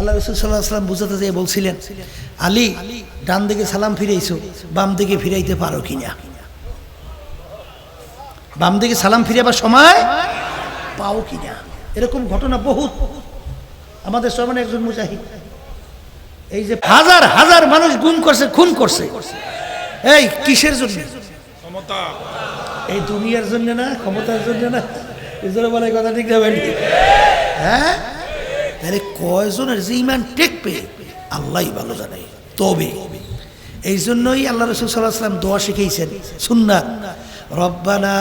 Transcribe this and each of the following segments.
আল্লাহ রসুল সাল্লাহ সাল্লাম বুঝাতে যেয়ে বলছিলেন আলী ডান দিকে সালাম ফিরাইছো বাম দিকে ফিরাইতে পারো কিনা বাম দিকে সালাম ফিরাবার সময় পাও কিনা এরকম ঘটনা বহুত। আমাদের সমানে একজন মুজাহিদ এই যে হাজার হাজার মানুষ গুম করছে খুন করছে। এই কিসের জন্য? এই দুনিয়ার জন্য না ক্ষমতার জন্য না। এই জন্য বলে কথা ঠিক না হ্যাঁ? তাহলে কয়জনের যে ইমান টেকবে আল্লাহ ভালো জানে। তবে এই জন্যই আল্লাহ রসুল সাল্লাহ সাল্লাম দোয়া শিখিয়েছেন সুন্নাত রব্বানা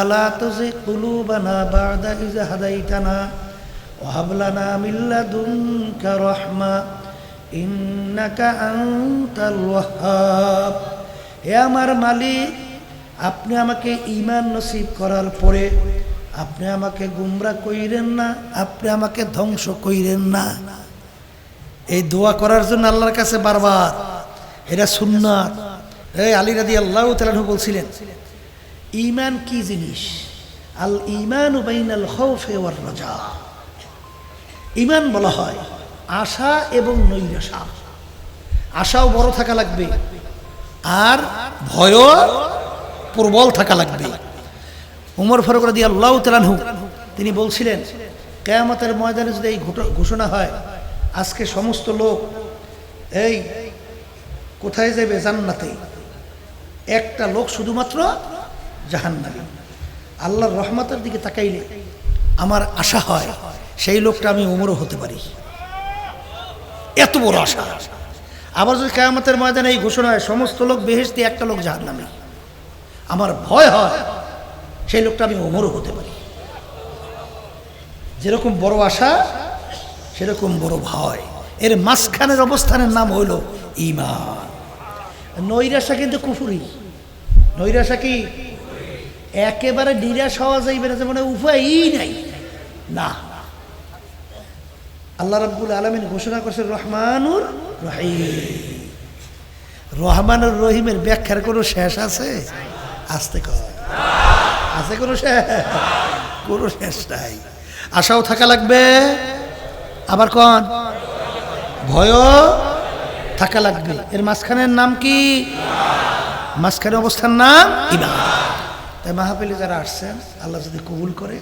আমার মালিক, আপনি আমাকে ইমান নসিব করার পরে আপনি আমাকে গুমরা কইরেন না, আপনি আমাকে ধ্বংস কইরেন না। এই দোয়া করার জন্য আল্লাহর কাছে বারবার, এটা সুন্নাত। এই আলী রাদি আল্লাহ তালু বলছিলেন ইমান কি জিনিস? আল ইমান উবাইনাল খৌফে ওয়ার রাজা। ইমান বলা হয় আশা এবং নৈরাশা। আশাও বড় থাকা লাগবে, আর ভয়ও প্রবল থাকা লাগবে। উমর ফারুক রাদি আল্লাহ তালানহু তিনি বলছিলেন, কেয়ামতের ময়দানে যদি এই ঘোষণা হয়, আজকে সমস্ত লোক এই কোথায় যাবে জান্নাতে? একটা লোক শুধুমাত্র জাহান্নামী। আল্লাহর রহমতের দিকে তাকাইলে আমার আশা হয় সেই লোকটা আমি উমরও হতে পারি। এত বড় আশা। আবার যদি কেয়ামতের ময়দানে এই ঘোষণা হয় সমস্ত লোক বেহেস্তি একটা লোক জাহান্নামী। আমার ভয় হয় সেই লোকটা আমি ওমরও হতে পারি। যেরকম বড় আশা, সেরকম বড় ভয়। এর মাঝখানের অবস্থানের নাম হইল ইমান নৈরাশা কিন্তু কুফুরি। নৈরাশা কি একেবারে নিরাশ হওয়া যাইবে না মানে উপায়ই নাই। না। আল্লাহ রাব্বুল আলমিন ঘোষণা করছে রহমানুর রহিম। রহমানুর রহিমের ব্যাখ্যার কোনো শেষ আছে? আসতে কর। আছে কোনো শেষ? কোনো শেষ নাই। আশাও থাকা লাগবে? আবার কন? ভয়ও থাকা লাগবে। এর মাঝখানের নাম কি? মাঝখানে অবস্থার নাম ইমান তাই মাহাপেলে যারা আসছেন, আল্লাহ যদি কবুল করে।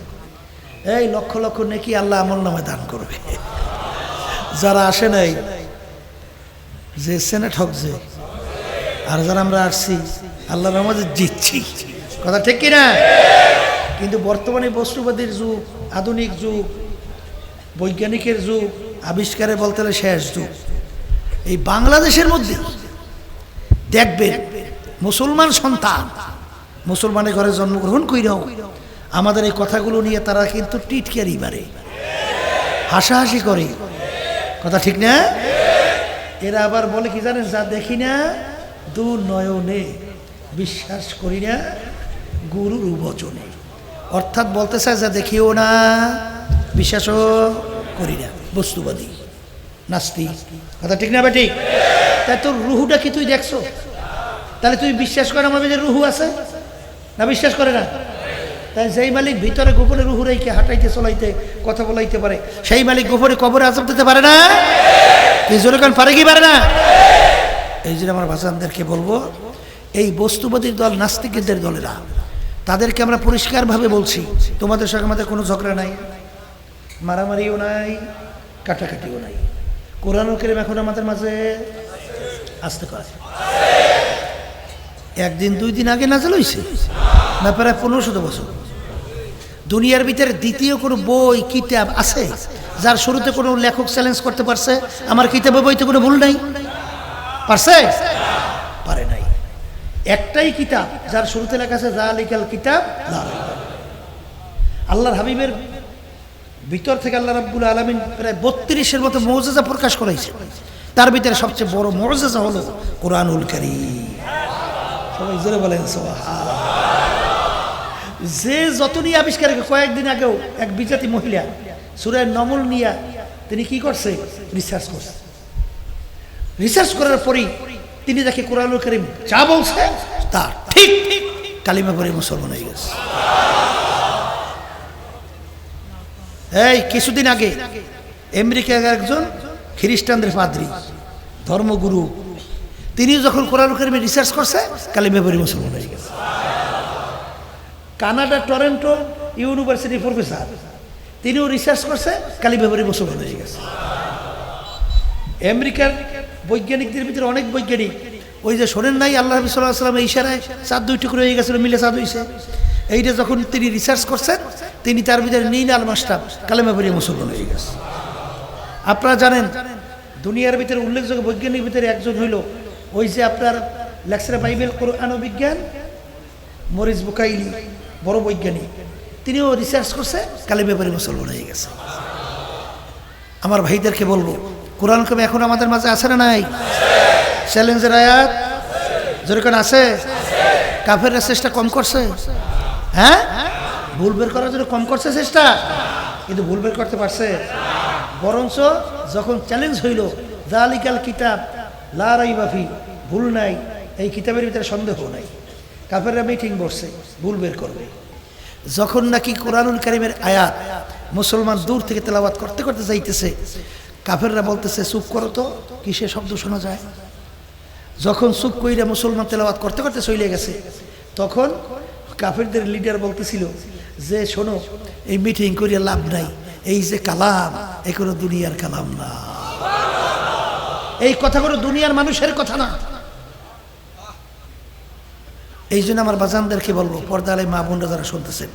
এই লক্ষ লক্ষ নেকি আল্লাহ আমল নামে দান করবে। যারা আসে নাই, যে সেনেট সেনে ঠকছে আর যারা আমরা আসছি আল্লাহ আমাদের জিতছি। কথা ঠিক কিনা? কিন্তু বর্তমানে বস্তুবাদীর যুগ, আধুনিক যুগ, বৈজ্ঞানিকের যুগ, আবিষ্কারে বলতে হলে শেষ যুগ। এই বাংলাদেশের মধ্যে দেখবেন মুসলমান সন্তান, মুসলমানের ঘরে জন্মগ্রহণ কইরাও আমাদের এই কথাগুলো নিয়ে তারা কিন্তু টিটকারি মারে। হাসাহাসি করে। কথা ঠিক না? এরা আবার বলে কি জানেন? যা দেখি না দু নয়নে বিশ্বাস করি না। গুরুর বচনে অর্থাৎ বলতে চায় যা দেখিও না, বিশ্বাসও করি না, বস্তুবাদী, নাস্তি। কথা ঠিক না বেটি তাই তোর রুহুটা কি তুই দেখছ? তাহলে তুই বিশ্বাস কর আমার যে রুহু আছে? না বিশ্বাস করে না? তাই যেই মালিক ভিতরে গোপনে রুহু রেখে হাঁটাইতে চলাইতে, কথা বলাইতে পারে, সেই মালিক গোপনে কবরে আজব দিতে পারে না? এই জোরে কারণ পারে কি পারে না? এই জন্য আমার ভাষানদেরকে বলব, এই বস্তুবাদীর দল নাস্তিকদের দলেরা তাদেরকে আমরা পরিষ্কারভাবে বলছি, তোমাদের সঙ্গে আমাদের কোনো ঝগড়া নাই, মারামারিও নাই, কাটাকাটিও নাই। কোরআন কেরিম এখন আমাদের মাঝে আসতে পারে একদিন, দুই দিন আগে নাজল হয়েছে, না প্রায় পনেরো শত বছর। দুনিয়ার ভিতরে দ্বিতীয় কোনো বই, কিতাব আছে, যার শুরুতে কোনো লেখক চ্যালেঞ্জ করতে পারছে, আমার কিতাবে বইতে কোনো ভুল নাই? পারছে? একটাই কিতাব যার শুরুতে লেখা আছে যা লিখাল কিতাব আল্লাহর হাবিবের ভিতর থেকে আল্লাহ রাব্বুল আলমিন প্রায় বত্রিশের মতো মৌজাজা প্রকাশ করাইছে তার ভিতরে সবচেয়ে বড় মৌজাজা হলো কোরআনুল করিম। সবাই জোরে বলেন যে যতনি আবিষ্কার করে, কয়েকদিন আগেও এক বিজাতি মহিলা সুরের নমল নিয়া তিনি কি করছে? রিসার্চ করছে। রিসার্চ করার পরেই তিনি দেখে কোরআনুল করিম যা বলছে তা ঠিক কালিমা পরে মুসলমান হয়ে গেছে। এই, কিছুদিন আগে আমেরিকার একজন খ্রিস্টানদের পাদ্রী, ধর্মগুরু, তিনি যখন কোরআন করিমে রিসার্চ করছে, কালিমে পরি মুসলমান হয়ে গেছে। কানাডা টরেন্টো ইউনিভার্সিটি প্রফেসর, তিনিও রিসার্চ করছে, কালিমে পরি মুসলমান হয়ে গেছে। আমেরিকার বৈজ্ঞানিকদের ভিতরে অনেক বৈজ্ঞানিক। ওই যে শোনেন নাই, আল্লাহ নবী সাল্লাহ সাল্লাম ইশারায় চাঁদ দুই টুকরো হয়ে গেছিল, মিলে চাঁদ হয়েছে এইটা যখন তিনি রিসার্চ করছেন, তিনি তার ভিতরে নীল আল মাস্টার কালেমা পড়িয়ে মুসলমান হয়ে গেছে। আপনারা জানেন, দুনিয়ার ভিতরে উল্লেখযোগ্য বৈজ্ঞানিক ভিতরে একজন হইল, ওই যে আপনার লেকচার বাইবেল, কোরআন বিজ্ঞান, মরিস বুকাইলি, বড় বৈজ্ঞানিক। তিনিও রিসার্চ করছে, কালেমা পড়িয়ে মুসলমান হয়ে গেছে। আমার ভাইদেরকে বলব কোরআন কবি এখন আমাদের মাঝে আছে না নাই? চ্যালেঞ্জের আয়াত? যেরকম আছে? কাফের চেষ্টা কম করছে। হ্যাঁ? ভুল বের করার জন্য কম করছে চেষ্টা। কিন্তু ভুল বের করতে পারছে। বরঞ্চ যখন চ্যালেঞ্জ হইল জালিকাল কিতাব লারাই বাফি ভুল নাই। এই কিতাবের ভিতরে সন্দেহ নাই। কাফেররা মিটিং বসছে, ভুল বের করবে। যখন নাকি কোরআনুল কারিমের আয়াত মুসলমান দূর থেকে তেলাওয়াত করতে করতে যাইতেছে কাফেররা বলতেছে, চুপ করো তো কিসে শব্দ শোনা যায়? যখন চুপ কইরা মুসলমান তেলাওয়াত করতে করতে চলে গেছে, তখন কাফেরদের লিডার বলতেছিল যে, শোনো, এই মিটিং করিয়া লাভ নাই। এই যে কালাম, এ কোনো দুনিয়ার কালাম না। এই কথাগুলো দুনিয়ার মানুষের কথা না। এই জন্য আমার বাজানদেরকে বলব পর্দালে মা বোনরা যারা শুনতেছেন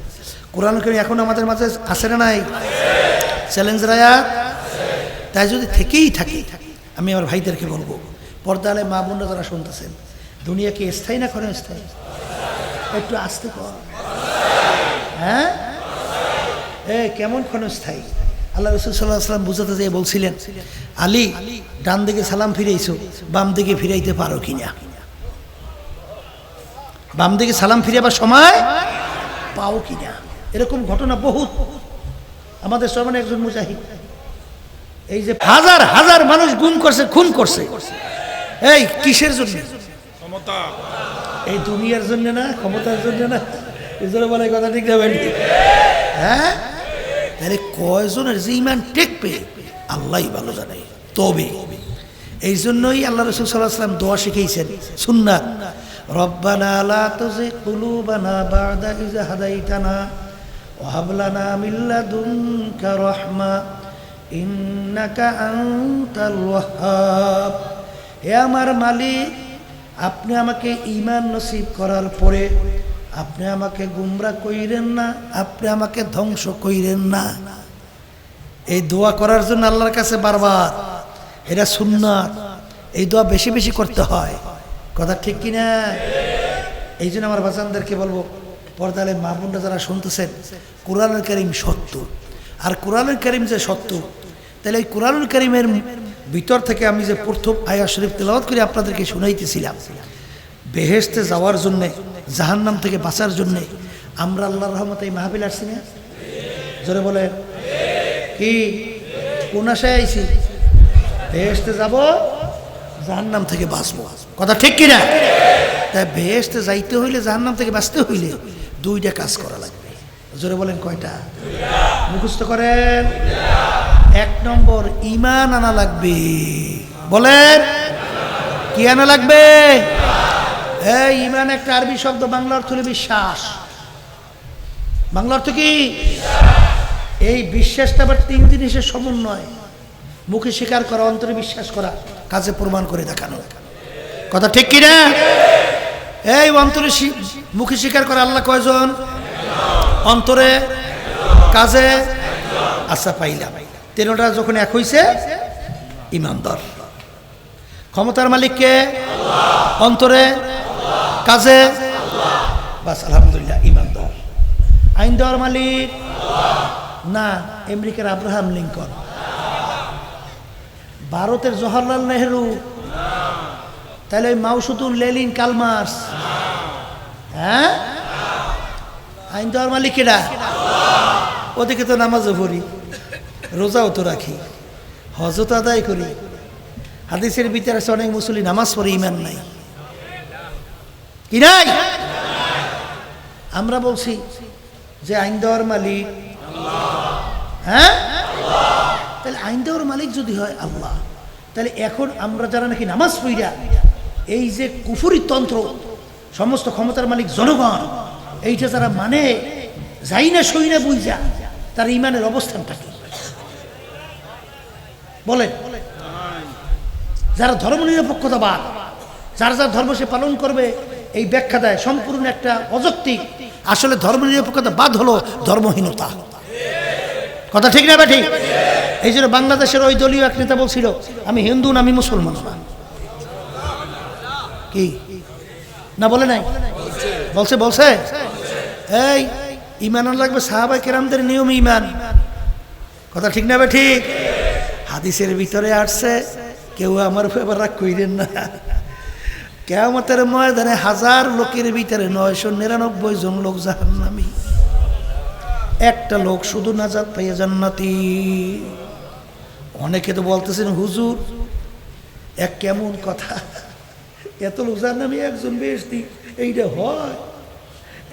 কোরআন করিম এখন আমাদের মাঝে আছে না নাই? চ্যালেঞ্জ রায়া তাই যদি থেকেই থাকে, আমি আমার ভাইদেরকে বলব, পর্দালে মা বোনরা যারা শুনতেছেন, দুনিয়াকে স্থায়ী না করে স্থায়ী? একটু আসতে কর। হ্যাঁ? এ, কেমন ক্ষণস্থায়ী আল্লাহ রসুল সাল্লাহ সাল্লাম বুঝাতে যেয়ে বলছিলেন, আলী, ডান দিকে সালাম ফিরাইছো, বাম দিকে ফিরাইতে পারো কিনা বাম দিকে সালাম ফিরাবার সময় পাও কিনা এরকম ঘটনা বহুত। আমাদের সমানে একজন মুজাহিদ। এই যে হাজার হাজার মানুষ গুম করছে খুন করছে। এই কিসের জন্য? ক্ষমতা। এই দুনিয়ার জন্য না ক্ষমতার জন্য না। এই জন্য বলে কথা ঠিক যাবে হ্যাঁ? তাহলে কয়জনের যে ইমান টেকবে আল্লাহ ভালো জানে। তবে এই জন্যই আল্লাহ রসুল সাল্লাহ সাল্লাম দোয়া শিখেছেন সুন্নাত। রব্বানা লা তুজি কুলুবানা বাদা ইজা হাদাইতানা ওয়াহাব লানা মিন লাদুনকা রাহমা। হে আমার মালিক, আপনি আমাকে ইমান নসিব করার পরে আপনি আমাকে গুমরা কইরেন না, আপনি আমাকে ধ্বংস কইরেন না। এই দোয়া করার জন্য আল্লাহর কাছে বারবার, এটা সুন্নাত, এই দোয়া বেশি বেশি করতে হয়। কথা ঠিক কিনা? এই জন্য আমার বাচ্চাদেরকে বলব, পর্দালে মা বোনরা যারা শুনতেছেন, কোরআনুল করিম সত্য। আর কোরআনুল করিম যে সত্য তাহলে এই কোরআনুল করিমের ভিতর থেকে আমি যে প্রথম আয়া শরীফ তেলাওয়াত করে আপনাদেরকে শুনাইতেছিলাম বেহেস্তে যাওয়ার জন্যে, জাহান্নাম থেকে বাঁচার জন্যে আমরা আল্লাহর রহমত এই মাহফিল আসছি না? জোরে বলে কি? কোন আশায় আইছি? বেহেস্তে যাব, জাহান্নাম থেকে বাঁচবো। কথা ঠিক কিনা? তাই বেহেস্তে যাইতে হইলে, জাহান্নাম থেকে বাঁচতে হইলে দুইটা কাজ করা লাগবে। জোরে বলেন কয়টা? মুখস্থ করেন। এক নম্বর ইমান আনা লাগবে। বলেন কি আনা লাগবে? এই ইমান একটা আরবি শব্দ বাংলা অর্থ হলো বিশ্বাস। বাংলা অর্থ কি? এই বিশ্বাসটা আবার তিন জিনিসের সমন্বয়। মুখে স্বীকার করা অন্তরে বিশ্বাস করা কাজে প্রমাণ করে দেখানো। কথা ঠিক কি না এই অন্তরে মুখে স্বীকার করা আল্লাহ কয়জন? অন্তরে। কাজে। আশা পাইলাম। তেরোটা যখন এক হইছে, ইমানদার। ক্ষমতার মালিককে, অন্তরে, কাজে, বাস, আলহামদুলিল্লাহ, ইমানদার। আইন দেওয়ার মালিক, না, আমেরিকার আব্রাহাম লিঙ্কন। ভারতের জওহরলাল নেহরু তাহলে ওই মাউসুদুল লেলিন কালমার্স। হ্যাঁ? আইন দেওয়ার মালিক কেডা ওদিকে তো নামাজও পড়ি। রোজাও তো রাখি। হজও তো আদায় করি। হাদিসের ভিতরে আছে, অনেক মুসলি নামাজ পড়ে ইমান নাই। কি নাই? আমরা বলছি যে আইন দেওয়ার মালিক হ্যাঁ? তাহলে আইন দেওয়ার মালিক যদি হয় আল্লাহ। তাহলে এখন আমরা যারা নাকি নামাজ পড়িয়া এই যে কুফুরি তন্ত্র, সমস্ত ক্ষমতার মালিক জনগণ, এইটা যারা মানে যাই না সই না বুঝা, তার ইমানের অবস্থানটা কি? বলেন। যারা ধর্ম নিরপেক্ষতাবাদ, যার যার ধর্ম সে পালন করবে, এই ব্যাখ্যা দেয় সম্পূর্ণ একটা অযৌক্তিক। আসলে ধর্ম নিরপেক্ষতা বাদ হলো ধর্মহীনতা। কথা ঠিক না ঠিক এই জন্য বাংলাদেশের ওই দলীয় এক নেতা বলছিল, আমি হিন্দু না, আমি মুসলমান। কি? না বলে নাই? বলছে বলছে? এই ইমান লাগবে সাহাবাই কেরামদের নিয়ম ইমান কথা ঠিক না ঠিক হাদিসের ভিতরে আসছে, কেউ আমার রাগ কইরেন না। কেমতের ময়দানে হাজার লোকের ভিতরে নয়শো নিরানব্বই জন লোক জাহান্নামী। একটা লোক শুধু নাজাত পাইয়া জান্নাতি। অনেকে তো বলতেছেন, হুজুর এক কেমন কথা? এত লোক জাহান্নামী, একজন বেশি এইটা হয়?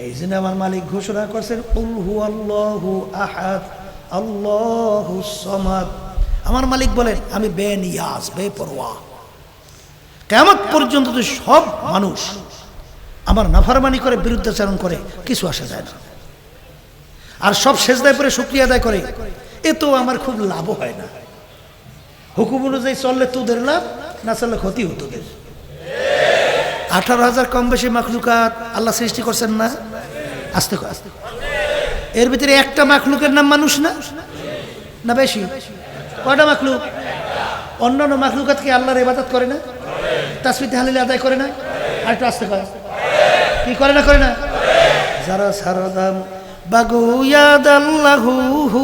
এই জন্য আমার মালিক ঘোষণা করছেন উলহু আল্লাহু আহাদ, আল্লাহু সমাদ। আমার মালিক বলেন, আমি বে নিয়াজ বে বেপরোয়া। কেমন পর্যন্ত তো সব মানুষ আমার নাফারমানি করে, বিরুদ্ধাচারণ করে, কিছু আসা যায় না। আর সব সেজদায় পরে শুক্রিয়া আদায় করে, এ তো আমার খুব লাভও হয় না। হুকুম অনুযায়ী চললে তোদের লাভ, না চললে ক্ষতি হতো তোদের। আঠারো হাজার কম বেশি মাখলুকাত আল্লাহ সৃষ্টি করছেন না? আস্তে আস্তে এর ভিতরে একটা মাখলুকের নাম মানুষ না? না বেশি? কয়টা মাখলুক? অন্যান্য মাখলুকাত কি আল্লাহর ইবাদত করে না? তাসমিতে হালিল আদায় করে না? আর একটু আস্তে করে কি করে না করে না? যারা সারদাম বাগুয়াদ আল্লাহু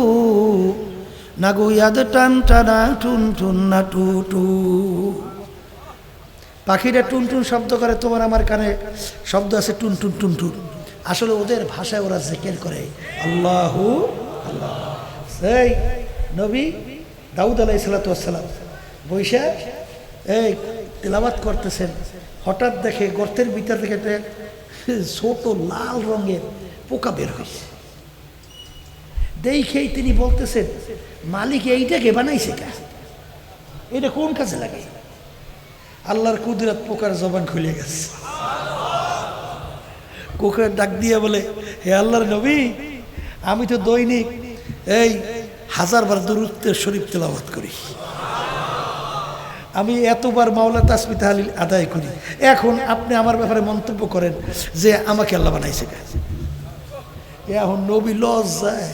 নাগুয়াদ টান টানা টুন টুন না টু টু। পাখিরা টুন টুন শব্দ করে তোমার আমার কানে শব্দ আছে টুন টুন টুন টুন। আসলে ওদের ভাষায় ওরা জেকের করে। আল্লাহু আল্লাহ। সেই নবী দাউদ আলাই সালাতাম বৈশা, এই তেলাবাত করতেছেন। হঠাৎ দেখে গর্তের ভিতর থেকে ছোট লাল রঙের পোকা বের হয়েছে দেখেই তিনি বলতেছেন, মালিক এইটাকে বানাইছে কা? এটা কোন কাজে লাগে আল্লাহর কুদরত পোকার জবান খুলে গেছে। কোকের ডাক দিয়ে বলে, হে আল্লাহর নবী, আমি তো দৈনিক, এই হাজারবার দূরত্বের শরীফ তেলাওয়াত করি। আমি এতবার মাওলা তাসমি তাহলিল আদায় করি। এখন আপনি আমার ব্যাপারে মন্তব্য করেন যে আমাকে আল্লাহ বানাইছে এখন নবী লজ যায়।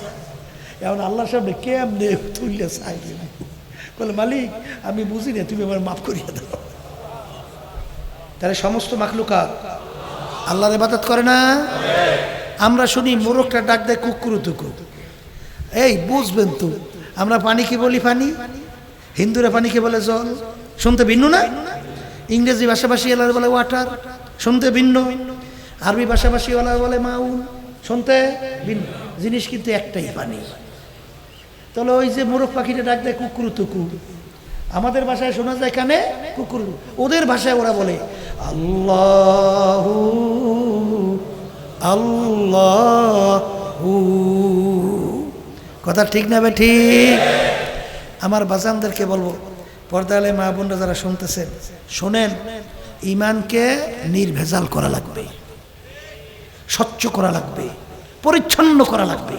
এখন আল্লাহর সামনে কেমনে তুললে চাই বলে, মালিক, আমি বুঝি না, তুমি আমার মাফ করিয়া দাও। তাহলে সমস্ত মাখলুকা আল্লাহর ইবাদত করে না? আমরা শুনি মোরগটা ডাক দেয় কুকুরু তুকু এই, বুঝবেন তো। আমরা পানিকে বলি পানি? হিন্দুরা পানিকে বলে জল? শুনতে ভিন্ন না? ইংরেজি ভাষাভাষী এলার বলে ওয়াটার শুনতে ভিন্ন। আরবি ভাষাভাষী ওলা বলে মাউল শুনতে ভিন্ন। জিনিস কিন্তু একটাই পানি। তাহলে ওই যে মোরগ পাখিটা ডাক দেয় কুকুর তুকু। আমাদের ভাষায় শোনা যায় কানে কুকুর। ওদের ভাষায় ওরা বলে, আল্লাহ, আল্লাহু কথা ঠিক না ঠিক। আমার বাজানদেরকে বলব পর্দালে মা বোনরা যারা শুনতেছেন, শোনেন ইমানকে নির্ভেজাল করা লাগবে, স্বচ্ছ করা লাগবে, পরিচ্ছন্ন করা লাগবে।